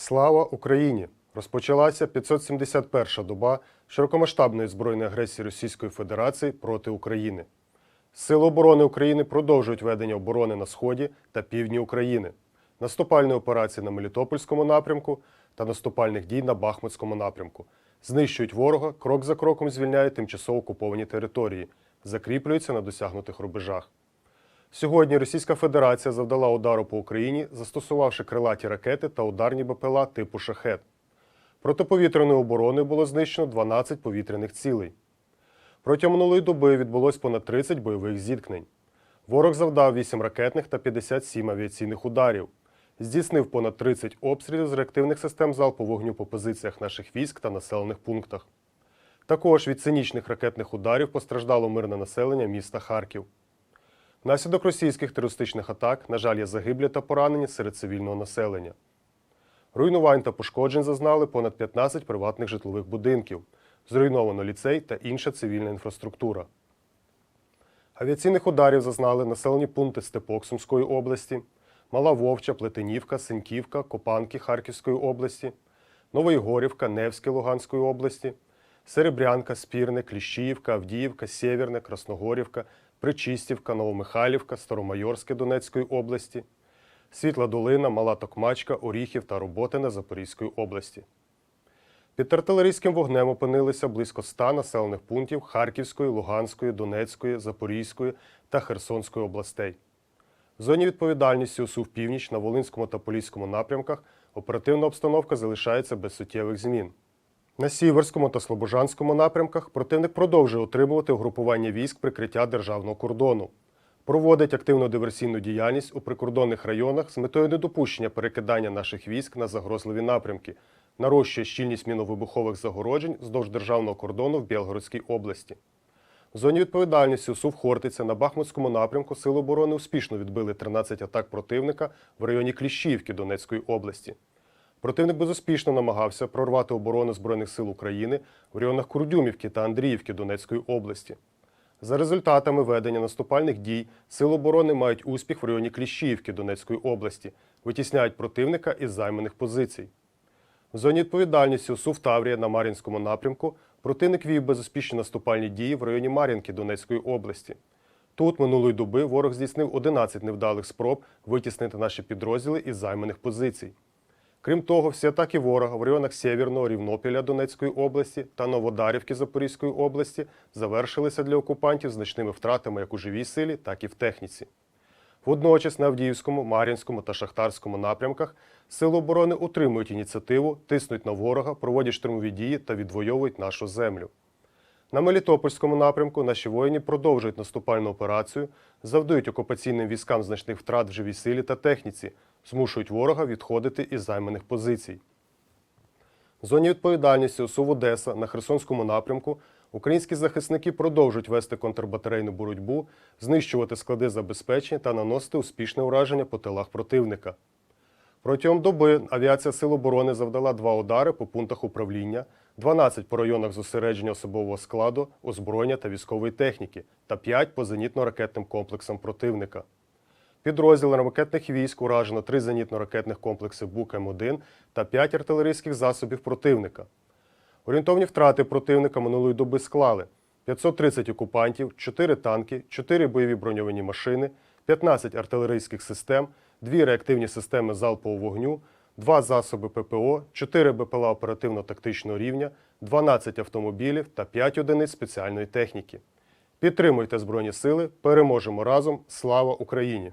Слава Україні! Розпочалася 571-ша доба широкомасштабної збройної агресії Російської Федерації проти України. Сили оборони України продовжують ведення оборони на сході та півдні України, наступальні операції на Мелітопольському напрямку та наступальних дій на Бахмутському напрямку. Знищують ворога, крок за кроком звільняють тимчасово окуповані території, закріплюються на досягнутих рубежах. Сьогодні Російська Федерація завдала удару по Україні, застосувавши крилаті ракети та ударні БПЛА типу шахет. Протиповітряною обороною було знищено 12 повітряних цілей. Протягом минулої доби відбулось понад 30 бойових зіткнень. Ворог завдав 8 ракетних та 57 авіаційних ударів. Здійснив понад 30 обстрілів з реактивних систем залпового вогню по позиціях наших військ та населених пунктах. Також від цинічних ракетних ударів постраждало мирне населення міста Харків. Внаслідок російських терористичних атак, на жаль, є загиблі та поранені серед цивільного населення. Руйнувань та пошкоджень зазнали понад 15 приватних житлових будинків, зруйновано ліцей та інша цивільна інфраструктура. Авіаційних ударів зазнали населені пункти Степок Сумської області, Мала Вовча, Плетенівка, Синьківка, Копанки Харківської області, Новоігорівка, Невське Луганської області, Серебрянка, Спірне, Кліщіївка, Авдіївка, Сєвєрне, Красногорівка, Причистівка, Новомихайлівка, Старомайорське Донецької області, Світла Долина, Мала Токмачка, Оріхів та Роботине Запорізької області. Під артилерійським вогнем опинилися близько 100 населених пунктів Харківської, Луганської, Донецької, Запорізької та Херсонської областей. В зоні відповідальності УСУ північ на Волинському та Поліському напрямках оперативна обстановка залишається без суттєвих змін. На Сіверському та Слобожанському напрямках противник продовжує утримувати угрупування військ прикриття державного кордону. Проводить активну диверсійну діяльність у прикордонних районах з метою недопущення перекидання наших військ на загрозливі напрямки, нарощує щільність міновибухових загороджень вздовж державного кордону в Білгородській області. В зоні відповідальності УСУ Хортиця на Бахмутському напрямку Сили оборони успішно відбили 13 атак противника в районі Кліщіївки Донецької області. Противник безуспішно намагався прорвати оборону Збройних сил України в районах Курдюмівки та Андріївки Донецької області. За результатами ведення наступальних дій Сили оборони мають успіх в районі Кліщіївки Донецької області, витісняють противника із займаних позицій. В зоні відповідальності УСУ в Таврія на Мар'їнському напрямку противник вів безуспішні наступальні дії в районі Мар'їнки Донецької області. Тут минулої доби ворог здійснив 11 невдалих спроб витіснити наші підрозділи із займаних позицій. Крім того, всі атаки ворога в районах Сєвєрного Рівнопіля Донецької області та Новодарівки Запорізької області завершилися для окупантів значними втратами як у живій силі, так і в техніці. Водночас на Авдіївському, Мар'їнському та Шахтарському напрямках Сили оборони утримують ініціативу, тиснуть на ворога, проводять штурмові дії та відвоюють нашу землю. На Мелітопольському напрямку наші воїни продовжують наступальну операцію, завдають окупаційним військам значних втрат в живій силі та техніці, змушують ворога відходити із займаних позицій. В зоні відповідальності ОСУ Одеса на Херсонському напрямку українські захисники продовжують вести контрбатарейну боротьбу, знищувати склади забезпечення та наносити успішне ураження по тилах противника. Протягом доби авіація Сил оборони завдала два удари по пунктах управління, 12 по районах зосередження особового складу, озброєння та військової техніки та 5 по зенітно-ракетним комплексам противника. Підрозділами ракетних військ уражено 3 зенітно-ракетних комплекси БУК М1 та 5 артилерійських засобів противника. Орієнтовні втрати противника минулої доби склали 530 окупантів, 4 танки, 4 бойові броньовані машини, 15 артилерійських систем, 2 реактивні системи залпового вогню, 2 засоби ППО, 4 БПЛА оперативно-тактичного рівня, 12 автомобілів та 5 одиниць спеціальної техніки. Підтримуйте Збройні Сили, переможемо разом! Слава Україні!